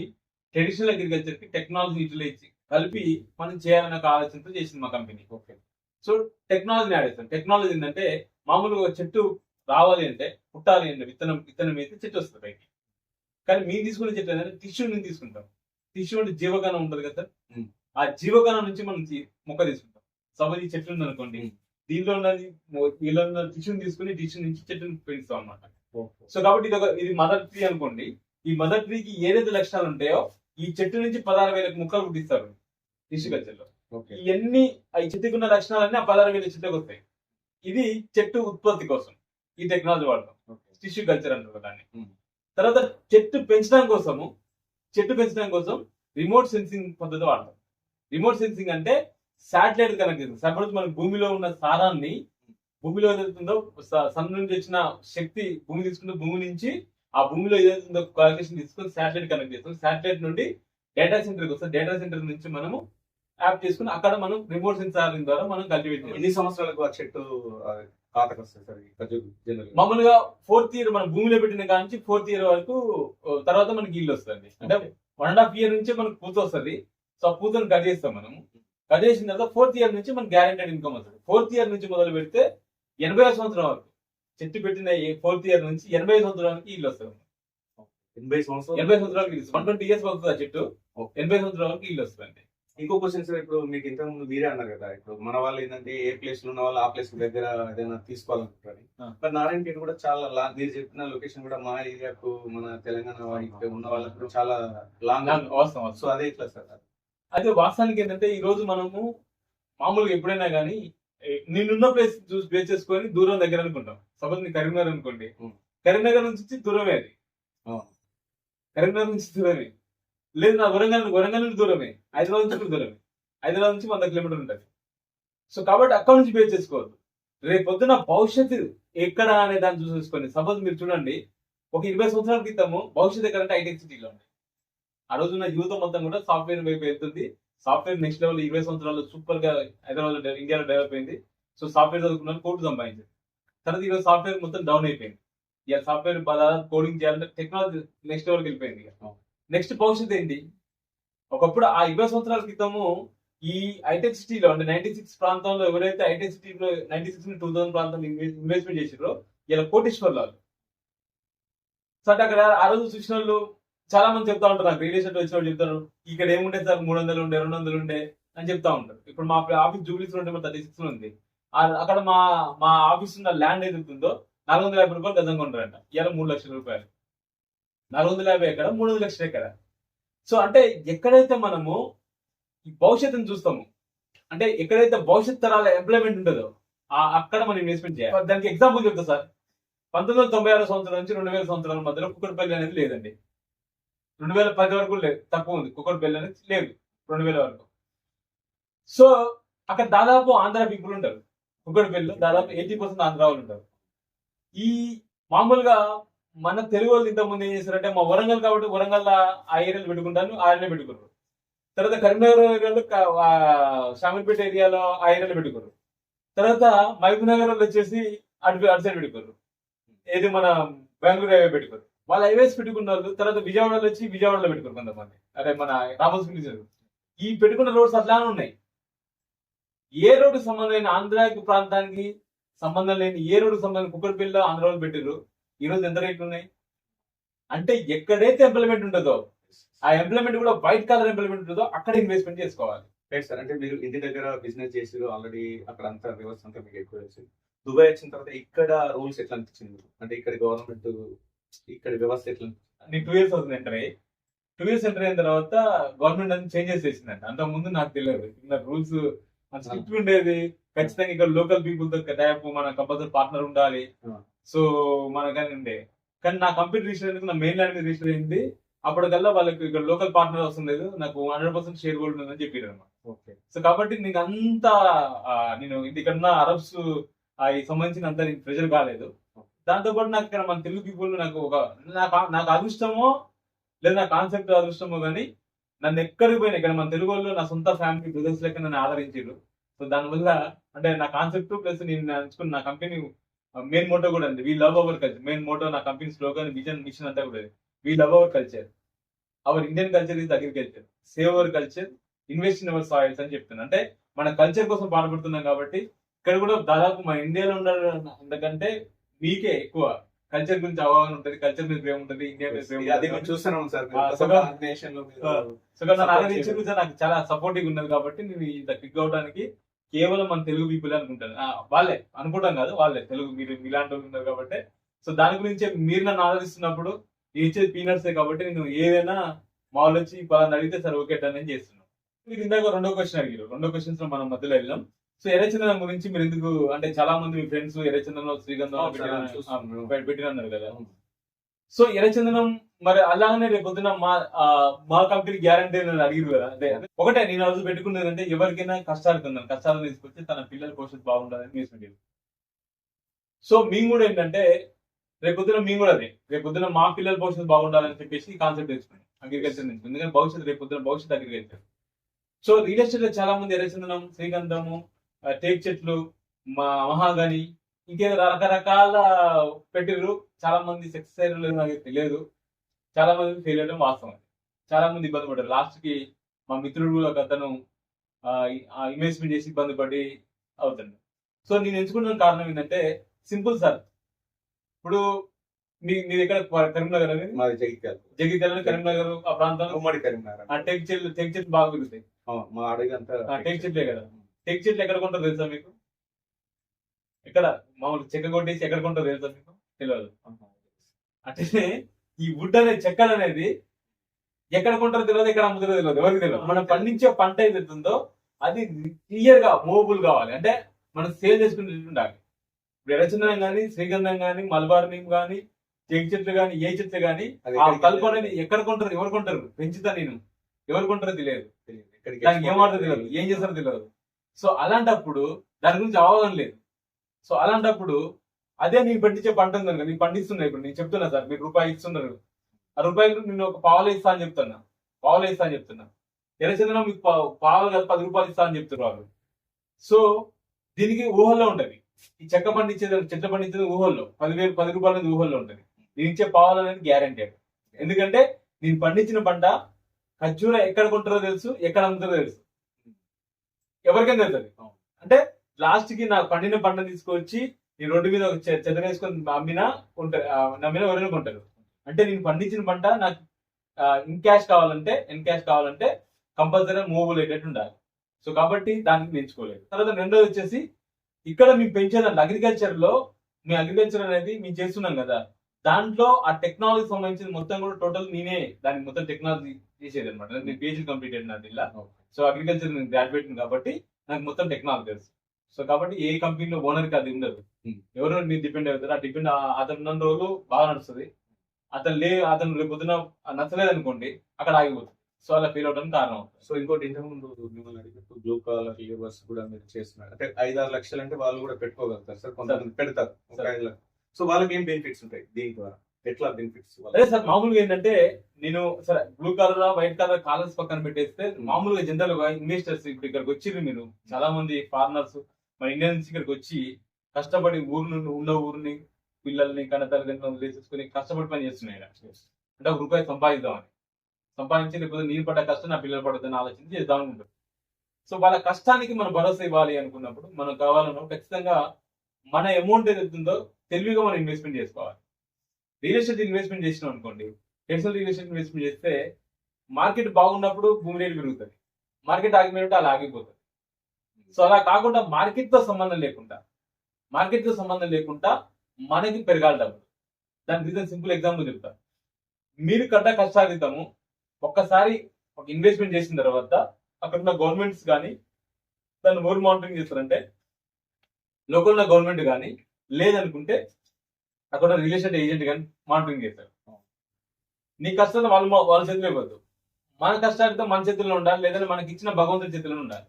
ట్రెడిషనల్ అగ్రికల్చర్కి టెక్నాలజీ యూటిలైజ్ కలిపి మనం చేయాలనే ఒక ఆలోచనతో చేసింది మా కంపెనీ ఓకే. సో టెక్నాలజీని యాడ్ చేస్తాం టెక్నాలజీ ఏంటంటే మామూలుగా చెట్టు రావాలి అంటే పుట్టాలి అంటే విత్తనం విత్తనం అయితే చెట్టు వస్తుంది పైకి. కానీ మేము తీసుకునే చెట్టు ఏంటంటే టిష్యూ నుంచి తీసుకుంటాం. టిష్యూ అంటే జీవకణం ఉంటుంది కదా? సార్. ఆ జీవకణం నుంచి మనం మొక్క తీసుకుంటాం. సపోజ్ ఈ చెట్లు ఉంది అనుకోండి ఇలా ఉన్న టిష్యూని తీసుకుని టిష్యూ నుంచి చెట్టుని పెంచుతాం అన్నమాట. ఓకే. సో కాబట్టి ఇది ఒక ఇది మదర్ ట్రీ అనుకోండి ఈ మదర్ ట్రీకి ఏదైతే లక్షణాలు ఉంటాయో ఈ చెట్టు నుంచి పదహారు వేలకు ముక్కలు పుట్టిస్తారు టిష్యూ కల్చర్లో ఓకే ఇవన్నీ ఈ చెట్టుకున్న లక్షణాలన్నీ ఆ పదహారు వేల చెట్టుకు వస్తాయి. ఇది చెట్టు ఉత్పత్తి కోసం. ఈ టెక్నాలజీ వాడతాం. టిష్యూ కల్చర్ అంటారు దాన్ని. తర్వాత చెట్టు పెంచడం కోసము చెట్టు పెంచడం కోసం రిమోట్ సెన్సింగ్ పద్ధతి వాడతాం. రిమోట్ సెన్సింగ్ అంటే శాటిలైట్ కనెక్ట్ చేస్తుంది సపోజ్ మన భూమిలో ఉన్న సారాన్ని భూమిలో ఏదైతుందో సన్ నుంచి వచ్చిన శక్తి భూమి తీసుకుంటే భూమి నుంచి ఆ భూమిలో ఏదైతుందో క్వాలిఫికేషన్ తీసుకొని శాటిలైట్ కనెక్ట్ చేస్తాం. శాటిలైట్ నుండి డేటా సెంటర్కి వస్తాం. డేటా సెంటర్ నుంచి మనము యాప్ చేసుకుని అక్కడ మనం రిమోట్ సెన్సార్ ద్వారా మనం కల్టివేట్ చేస్తాం. ఎన్ని సంవత్సరాలకు ఆ చెట్టు ఖాతాకు వస్తుంది సార్ ఈ ఖర్జూరు జనరల్ మామూలుగా ఫోర్త్ ఇయర్ మనం భూమిలో పెట్టిన కాడ నుంచి ఫోర్త్ ఇయర్ వరకు తర్వాత మనకి ఇల్లు వస్తుంది అంటే వన్ అండ్ హాఫ్ ఇయర్ నుంచి మనకు పూత వస్తుంది. సో ఆ పూతను కట్ చేస్తాం మనం. కట్ చేసిన తర్వాత ఫోర్త్ ఇయర్ నుంచి మనకి గ్యారెంటెడ్ ఇన్కమ్ వస్తుంది. ఫోర్త్ ఇయర్ నుంచి మొదలు పెడితే ఎనభై సంవత్సరం వరకు చెట్టు పెట్టిన ఫోర్త్ ఇయర్ నుంచి ఎనభై సంవత్సరానికి ఇల్లు వస్తుంది ఎనభై సంవత్సరాలు? ఎనభై సంవత్సరాలకి వన్ ట్వంటీ ఇయర్స్ వస్తుంది ఆ చెట్టు. ఎనభై సంవత్సరాల వరకు ఇల్లు వస్తుంది ఇంకో క్వశ్చన్ సార్ ఇప్పుడు మీకు ఇంతకు ముందు మీరే అన్నారు కదా ఇప్పుడు మన వాళ్ళు ఏంటంటే ఏ ప్లేస్లో ఉన్న వాళ్ళు ఆ ప్లేస్ దగ్గర ఏదైనా తీసుకోవాలనుకుంటారు. ఆ. మరి నారాయణపేట కూడా చాలా లాంగ్ మీరు చెప్పిన లొకేషన్ కూడా మా ఏరియాకు మన తెలంగాణ ఉన్న వాళ్ళకు చాలా లాంగ్ అవసరం సో అదే ఇట్లా సార్. అయితే వాస్తవానికి ఏంటంటే ఈ రోజు మనము మామూలుగా ఎప్పుడైనా కానీ నేనున్న ప్లేస్ చూసి బేస్ చేసుకొని దూరం దగ్గర అనుకుంటాం. సపోజ్ నీ కరీంనగర్ అనుకోండి. కరీంనగర్ నుంచి దూరమే అది. కరీంనగర్ నుంచి దూరమే. లేదు నా వరంగల్ వరంగల్ నుంచి దూరమే. హైదరాబాద్ నుంచి కూడా దూరమే. హైదరాబాద్ నుంచి వంద కిలోమీటర్ ఉంటుంది. సో కాబట్టి అక్కడ నుంచి పే చేసుకోవద్దు. రేపు పొద్దున భవిష్యత్తు ఎక్కడ అనే దాన్ని చూసేసుకోండి సపోజ్ మీరు చూడండి ఒక ఇరవై సంవత్సరాల క్రితము భవిష్యత్తు ఎక్కడంటే ఐటెక్ సిటీలో ఉంది. ఆ రోజున యువత మొత్తం కూడా సాఫ్ట్వేర్ వైపు వెళ్తుంది. సాఫ్ట్వేర్ నెక్స్ట్ లెవెల్ ఇరవై సంవత్సరాలు సూపర్గా హైదరాబాద్ ఇండియాలో డెవలప్ అయింది. సో సాఫ్ట్వేర్ చదువుకున్న కోర్టు సంపాదించింది తర్వాత ఈరోజు సాఫ్ట్వేర్ మొత్తం డౌన్ అయిపోయింది. ఇక సాఫ్ట్వేర్ కోడింగ్ చేయాలంటే టెక్నాలజీ నెక్స్ట్ లెవెల్కి వెళ్ళిపోయింది ఇక. నెక్స్ట్ భవిష్యత్ ఏంటి? ఒకప్పుడు ఆ ఇరవై సంవత్సరాల క్రితము ఈ ఐటెక్ సిటీలో అంటే నైన్టీ సిక్స్ ప్రాంతంలో ఎవరైతే ఐటెక్ సిటీలో నైన్టీ సిక్స్ టూ థౌసండ్ ప్రాంతంలో ఇన్వెస్ట్మెంట్ చేసారో ఇలా కోటేశ్వర్లు వాళ్ళు. సో అంటే అక్కడ ఆ రోజు చూసిన వాళ్ళు చాలా మంది చెప్తా ఉంటారు నాకు రియల్ ఎస్టేట్ వచ్చిన వాళ్ళు చెప్తారు ఇక్కడ ఏముండే సార్ మూడు వందలు ఉండే రెండు వందలు ఉండే అని చెప్తా ఉంటారు. ఇప్పుడు మా ఆఫీస్ జూబ్లీస్ ఉంటే థర్టీ సిక్స్లో ఉంది. అక్కడ మా మా ఆఫీస్ ఉన్న ల్యాండ్ ఏది ఉందో నాలుగు వందల యాభై రూపాయలు గజంగా ఉంటారంట ఇవాళ మూడు లక్షల రూపాయలు. నాలుగు వందల యాభై ఎక్కడ మూడు వందల లక్షలు ఎక్కడ సో అంటే ఎక్కడైతే మనము ఈ భవిష్యత్తును చూస్తాము అంటే ఎక్కడైతే భవిష్యత్ తరాల ఎంప్లాయ్మెంట్ ఉంటుందో ఆ- అక్కడ మనం ఇన్వెస్ట్మెంట్ చేయాలి. దానికి ఎగ్జాంపుల్ చెప్తా సార్. పంతొమ్మిది వందల తొంభై ఆరు సంవత్సరం నుంచి రెండు వేల సంవత్సరాల మధ్యలో కుక్కడపల్లి అనేది లేదండి. రెండు వేల పది వరకు లేదు తక్కువ ఉంది. కుక్కడపల్లి అనేది లేదు రెండు వేల వరకు. సో అక్కడ దాదాపు ఆంధ్ర పీపుల్ ఉంటారు. కుక్కడపల్లిలో దాదాపు ఎయిటీ పర్సెంట్ ఆంధ్ర వాళ్ళు ఉంటారు. ఈ మామూలుగా మన తెలుగు వాళ్ళు ఇంతకుముందు ఏం చేశారంటే మా వరంగల్ కాబట్టి వరంగల్ ఆ ఏరియాలో పెట్టుకుంటాను ఆ ఏరియాలో పెట్టుకున్నారు తర్వాత కరీంనగర్ ఏరియాలో క- ఆ ఏరియాలో ఆ ఏరియాలో పెట్టుకున్నారు తర్వాత మహబూబ్నగర్ వాళ్ళు వచ్చేసి అటు అటు సైడ్ పెట్టుకోరు ఏది మన బెంగళూరు హైవే పెట్టుకోరు వాళ్ళు హైవేస్ పెట్టుకున్న వాళ్ళు తర్వాత విజయవాడలో వచ్చి విజయవాడలో పెట్టుకోరు కొంతమంది. అదే మన రామస్వామి ఈ పెట్టుకున్న రోడ్స్ అట్లానే ఉన్నాయి. ఏ రోడ్డు సంబంధమైన ఆంధ్ర ప్రాంతానికి సంబంధం లేని ఏ రోడ్డు సంబంధం కుక్కడపల్లిలో ఆంధ్ర వాళ్ళు పెట్టారు ఈ రోజు ఎంత రేట్లు ఉన్నాయి? అంటే ఎక్కడైతే ఎంప్లాయ్మెంట్ ఉంటుందో ఆ ఎంప్లాయ్మెంట్ కూడా వైట్ కలర్ ఎంప్లాయ్మెంట్ ఉంటుందో అక్కడ ఇన్వెస్ట్మెంట్ చేసుకోవాలి. రైట్ సార్ అంటే మీరు ఇంటి దగ్గర బిజినెస్ చేసారు ఆల్రెడీ అక్కడ అంతా వ్యవస్థ అంతా మీకు ఎక్కువ తెలుసు. దుబాయ్ వచ్చిన తర్వాత ఇక్కడ రూల్స్ ఎట్లా అనిపించింది? అంటే ఇక్కడ గవర్నమెంట్ ఇక్కడ వ్యవస్థ ఎట్లా? నేను టూ ఇయర్స్ అవుతుంది ఎంటర్ అయ్యి టూ ఇయర్స్ ఎంటర్ అయిన తర్వాత గవర్నమెంట్ అన్ని చేంజెస్ చేసిందంట. అంత ముందు నాకు తెలియదు. ఇంకా రూల్స్ స్ట్రిక్ట్ ఉండేది. ఖచ్చితంగా ఇక్కడ లోకల్ పీపుల్తో టైప్ మన కంపల్సరీ పార్ట్నర్ ఉండాలి. సో మనకని ఉండే కానీ నా కంపెనీ రిజిస్టర్ ఎందుకు నా మెయిన్ ల్యాండ్ మీద రిజిస్టర్ అయింది. అప్పటికల్లా వాళ్ళకి ఇక్కడ లోకల్ పార్ట్నర్ అవసరం లేదు. నాకు హండ్రెడ్ పర్సెంట్ షేర్ హోల్డ్ ఉందని చెప్పారు అనమాట ఓకే. సో కాబట్టి నీకు అంత నేను ఇక్కడ ఉన్న అరబ్స్ సంబంధించిన అంత నీకు ప్రెజర్ కాలేదు. దాంతో పాటు నాకు ఇక్కడ మన తెలుగు పీపుల్ నాకు ఒక నాకు నాకు అదృష్టమో లేదా నా కాన్సెప్ట్ అదృష్టమో కానీ నన్ను ఎక్కడికి పోయినా ఇక్కడ మన తెలుగు వాళ్ళు నా సొంత ఫ్యామిలీ బ్రదర్స్ లెక్క నన్ను ఆదరించారు సో దానివల్ల అంటే నా కాన్సెప్ట్ ప్లస్ నేను ఎంచుకున్న నా కంపెనీ మెయిన్ మోటో కూడా ఉంది. We love our culture main motto నా కంపెనీ స్లోగన్ విజన్ మిషన్ అంతా కూడా we love our culture our Indian culture is agriculture save our culture invest in our soils అని చెప్తున్నా. అంటే మన కల్చర్ కోసం పాటుపడుతున్నాం కాబట్టి ఇక్కడ కూడా దాదాపు మన ఇండియాలో ఉన్న అంతకంటే మీకే ఎక్కువ కల్చర్ గురించి అవగాహన ఉంటుంది కల్చర్ మీద ప్రేమ ఉంటుంది ఇండియా మీద ప్రేమ అది. చూస్తున్నాం సార్. సో నాకు చాలా సపోర్టివ్ ఉన్నది కాబట్టి నేను ఇంత క్లిక్ అవడానికి కేవలం మన తెలుగు పీపుల్ అనుకుంటాను ఆ, వాళ్ళే. అనుకుంటాం కాదు వాళ్ళే. తెలుగు మీరు ఇలాంటి వాళ్ళు ఉన్నారు కాబట్టి. సో దాని గురించి మీరు నన్ను ఆదరిస్తున్నప్పుడు నేను ఇచ్చేది పీనట్సే కాబట్టి నేను ఏదైనా మా వాళ్ళు వచ్చి పలానా అడిగితే సరే ఓకే అని నేను చేస్తున్నాను మీరు ఇందాక రెండో క్వశ్చన్ అడిగారు. రెండో క్వశ్చన్స్లో మనం మధ్యలో వెళ్ళాం. సో ఎర్రచందనం గురించి మీరు ఎందుకు అంటే చాలా మంది మీ ఫ్రెండ్స్ ఎర్రచందనంలో శ్రీగంధం పెట్టిన- పెట్టినన్నారు కదా. సో ఎర్రచందనం మరి అలాగనే రేపు పొద్దున మా మా కంపెనీ గ్యారంటీ అని అడిగిరు కదా. అదే ఒకటే నేను రోజు పెట్టుకున్నది అంటే ఎవరికైనా కష్టాలు కొందాను కష్టాలు తీసుకొచ్చి తన పిల్లల భవిష్యత్తు బాగుండాలని తీసుకుంటారు సో మేము కూడా ఏంటంటే రేపు పొద్దున మేము కూడా అదే. రేపు పొద్దున మా పిల్లల భవిష్యత్తు బాగుండాలని చెప్పేసి కాన్సెప్ట్ తెచ్చుకున్నాం. అగ్రికల్చర్ నుంచి. ఎందుకంటే భవిష్యత్తు రేపు పొద్దున భవిష్యత్తు అగ్రికల్చర్ సో రియల్ ఎస్టేట్లో చాలా మంది ఎర్రచందనం శ్రీగంధము టేక్ చెట్లు మా మహాగని ఇంకేదో రకరకాల పెట్టిర్రు. చాలా మంది సక్సెస్ నాకు తెలియదు. చాలా మంది ఫెయిల్ అయ్యడం వాస్తవం చాలా మంది ఇబ్బంది పడ్డారు. లాస్ట్కి మా మిత్రుడు కూడా ఒక అతను ఇన్వెస్ట్మెంట్ చేసి ఇబ్బంది పడి అవుతాడు. సో నేను ఎంచుకున్న కారణం ఏంటంటే సింపుల్ సార్ ఇప్పుడు మీ మీ దగ్గర కరీంనగర్ అనేది? మాది జగిత్యాల. జగిత్యాల కరీంనగర్ ఆ ప్రాంతంలో? ఉమ్మడి కరీంనగర్ ఆ టెక్ చెట్లు టెక్ చెట్లు బాగా పెరుగుతాయి. మా అడవి అంతా ఆ, టేక్ చెట్లే కదా. టెక్ చెట్లు ఎక్కడ కొంటారో తెలుసా మీకు? ఎక్కడ? మామూలు చెక్క కొట్టేసి ఎక్కడ కొంటారో తెలుసా మీకు? తెలియదు అంటే ఈ వుడ్ అనే చెక్కలు అనేది ఎక్కడ కొంటారో తెలియదు ఎక్కడ అమ్ముతారో తెలియదు ఎవరికి తెలియదు మనం పండించే పంట ఏదైతే ఉందో అది క్లియర్గా మూవబుల్ కావాలి. అంటే మనం సేల్ చేసుకునే ఉండాలి? ఇప్పుడు ఎర్రచందనం కానీ శ్రీగంధం కానీ మలబార్ నీమ్ కానీ చెక్ చెట్లు కానీ ఏ చెట్లు కానీ ఆ కలుపు అనేది ఎక్కడ కొంటారు ఎవరు కొంటారు? పెంచుతా నేను. ఎవరు కొంటారో తెలియదు. దానికి ఏం వాడతారో తెలియదు. ఏం చేస్తారో తెలియదు. సో అలాంటప్పుడు దాని గురించి అవగాహన లేదు. సో అలాంటప్పుడు అదే నేను పండించే పంట ఉందని నేను పండిస్తున్నా ఇప్పుడు నేను చెప్తున్నా సార్ మీరు రూపాయి ఇస్తున్నారు. ఆ రూపాయలు నేను ఒక పావులు ఇస్తా అని చెప్తున్నా పావులు ఇస్తా అని చెప్తున్నా. ఎర్రచందనం మీకు పావులు కదా పది రూపాయలు ఇస్తా అని చెప్తున్నారు వాళ్ళు. సో దీనికి ఊహల్లో ఉంటది. ఈ చెక్క పండించేది చెట్ల పండించేది ఊహల్లో పదివేలు పది రూపాయల అనేది ఊహల్లో ఉంటది. నేను ఇచ్చే పావులు అనేది గ్యారంటీ ఎందుకంటే నేను పండించిన పంట ఖర్జూర ఎక్కడ కొంటారో తెలుసు ఎక్కడ అమ్ముతారో తెలుసు. ఎవరికైనా తెలుస్తుంది. అంటే లాస్ట్కి నాకు పండిన పంట తీసుకొచ్చి నేను రోడ్డు మీద ఒక చెత్త వేసుకొని అమ్మినా ఉంటారు నమ్మినా ఎవరైనా కొంటారు. అంటే నేను పండించిన పంట నాకు ఇన్ క్యాష్ కావాలంటే ఇన్ క్యాష్ కావాలంటే కంపల్సరీ మూవబుల్ అయ్యేటట్టు ఉండాలి. సో కాబట్టి దానికి పెంచుకోలేదు తర్వాత రెండోది వచ్చేసి ఇక్కడ మేము పెంచేదాన్ని అగ్రికల్చర్లో మీ అగ్రికల్చర్ అనేది మేము చేస్తున్నాం కదా. దాంట్లో ఆ టెక్నాలజీ సంబంధించిన మొత్తం కూడా టోటల్ నేనే దానికి మొత్తం టెక్నాలజీ చేసేది అనమాట నేను పిహెచ్డి కంప్లీట్ అయిన ఇలా సో అగ్రికల్చర్ నేను గ్రాడ్యుయేట్ కాబట్టి నాకు మొత్తం టెక్నాలజీ తెలుసు. సో కాబట్టి ఏ కంపెనీలో ఓనర్కి అది ఉండదు. ఎవరు మీరు డిపెండ్ అవుతారు. ఆ డిపెండ్ అతను ఉన్న రోజులు బాగా నడుస్తుంది. అతను లే అతను రేపు పొద్దున నచ్చలేదు అనుకోండి అక్కడ ఆగిపోతుంది. సో అలా ఫీల్ అవడానికి కారణం. సో ఇంకోటి ఇంతకు ముందు మిమ్మల్ని అడిగినట్టు బ్లూ కాలర్ లేబర్స్ కూడా మీరు చేస్తున్నారు. అంటే ఐదు ఆరు లక్షలు అంటే వాళ్ళు కూడా పెట్టుకోగలుగుతారు సార్ కొంతమంది పెడతారు ఒక. ఐదు లక్షలు సో వాళ్ళకి ఏం బెనిఫిట్స్ ఉంటాయి దీని ద్వారా? ఎట్లా బెనిఫిట్స్ అదే సార్ మామూలుగా ఏంటంటే నేను సరే blue colour white colour collars పక్కన పెట్టేస్తే మామూలుగా జనరల్గా ఇన్వెస్టర్స్ ఇప్పుడు ఇక్కడికి వచ్చిర్రు మీరు. చాలా మంది ఫారినర్స్ మన ఇండియా నుంచి ఇక్కడికి వచ్చి కష్టపడి ఊరు నుండి ఉన్న ఊరిని పిల్లల్ని కన్న తల్లిదండ్రులను వదిలేసేసుకుని కష్టపడి పని చేస్తున్నాయి. అంటే ఒక రూపాయి సంపాదిద్దామని. సంపాదించి లేకపోతే నేను పడ్డ కష్టం నా పిల్లలు పడద్దని ఆలోచించి చేద్దాం అనుకుంటారు సో వాళ్ళ కష్టానికి మనం భరోసా ఇవ్వాలి అనుకున్నప్పుడు మనం కావాలన్నప్పుడు ఖచ్చితంగా మన అమౌంట్ ఏదైతుందో తెలివిగా మనం ఇన్వెస్ట్మెంట్ చేసుకోవాలి. రియల్ ఎస్టేట్ ఇన్వెస్ట్మెంట్ చేసినాం అనుకోండి టెక్స్టైల్ రియల్ ఎస్టేట్ ఇన్వెస్ట్మెంట్ చేస్తే మార్కెట్ బాగున్నప్పుడు భూమి రేటు పెరుగుతుంది. మార్కెట్ ఆగిపోయినట్టు అలా ఆగిపోతుంది. సో అలా కాకుండా మార్కెట్తో సంబంధం లేకుండా మార్కెట్తో సంబంధం లేకుండా మనకి పెరగాలి డబ్బులు. దాని రీజన్ సింపుల్ ఎగ్జాంపుల్ చెప్తా. మీరు కట్ట కష్టాతీతము ఒక్కసారి ఒక ఇన్వెస్ట్మెంట్ చేసిన తర్వాత అక్కడ ఉన్న గవర్నమెంట్స్ కానీ దాన్ని ఓవర్ మానిటరింగ్ చేస్తారంటే లోకల్ ఉన్న గవర్నమెంట్ కానీ లేదనుకుంటే అక్కడ రియల్ ఎస్టేట్ ఏజెంట్ కానీ మానిటరింగ్ చేస్తారు. నీ కష్టాన్ని వాళ్ళు వాళ్ళ చేతిలో ఇవ్వద్దు. మన కష్టాలతో మన చేతుల్లో ఉండాలి లేదంటే మనకి ఇచ్చిన భగవంతుడి చేతిలో ఉండాలి.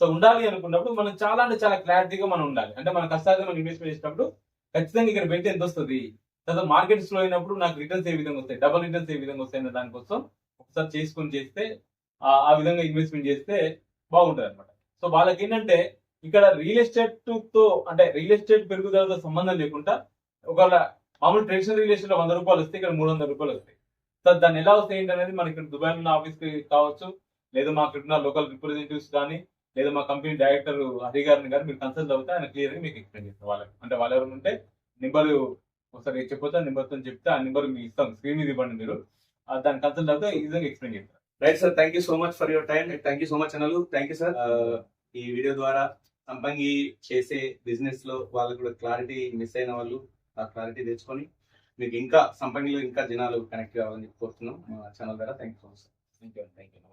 సో ఉండాలి అనుకున్నప్పుడు మనం చాలా అంటే చాలా క్లారిటీగా మనం ఉండాలి. అంటే మన కష్టాలతో మనం ఇన్వెస్ట్మెంట్ చేసినప్పుడు ఖచ్చితంగా ఇక్కడ బెట్ ఎంత వస్తుంది? తర్వాత మార్కెట్ స్లో అయినప్పుడు నాకు రిటర్న్స్ ఏ విధంగా వస్తాయి? డబల్ రిటర్న్స్ ఏ విధంగా వస్తాయి అనే దానికోసం ఒకసారి చేసుకొని చేస్తే ఆ- విధంగా ఇన్వెస్ట్మెంట్ చేస్తే బాగుంటుంది అనమాట సో వాళ్ళకి ఏంటంటే ఇక్కడ రియల్ ఎస్టేట్తో అంటే రియల్ ఎస్టేట్ పెరుగుదలతో సంబంధం లేకుండా ఒకవేళ మామూలు ట్రెడిషనల్ రియల్ ఎస్టేట్ వంద రూపాయలు వస్తే ఇక్కడ మూడు వందల రూపాయలు వస్తాయి. సో దాన్ని ఎలా వస్తాయి ఏంటి అనేది మనకి దుబాయ్ ఉన్న ఆఫీస్కి కావచ్చు లేదా మాకు ఉన్న లోకల్ రిప్రజెంటేటివ్స్ కానీ లేదా మా కంపెనీ డైరెక్టర్ హరి గారిని కానీ మీరు కన్సల్ట్ అవుతే ఆయన క్లియర్గా మీకు ఎక్స్ప్లెయిన్ చేస్తారు వాళ్ళకి. అంటే వాళ్ళు ఎవరు ఉంటే నెంబర్ ఒకసారి చెప్పొచ్చు ఆ నెంబర్తో చెప్తే ఆ నెంబర్ మీకు ఇస్తాం స్క్రీన్ మీద ఇవ్వండి మీరు. దాన్ని కన్సల్ట్ అవుతే ఈజీగా ఎక్స్ప్లెయిన్ చేస్తారు. Right sir thank you so much for your time thank you so much అనలు thank you sir ఈ వీడియో ద్వారా సంపంగి చేసే బిజినెస్లో వాళ్ళకు కూడా క్లారిటీ మిస్ అయిన వాళ్ళు ఆ క్లారిటీ తెచ్చుకొని మీకు ఇంకా సంపంగిలో ఇంకా జనాలు కనెక్ట్ కావాలని చెప్పి కోరుతున్నాం మా ఛానల్ ద్వారా. Thank you so much thank you thank you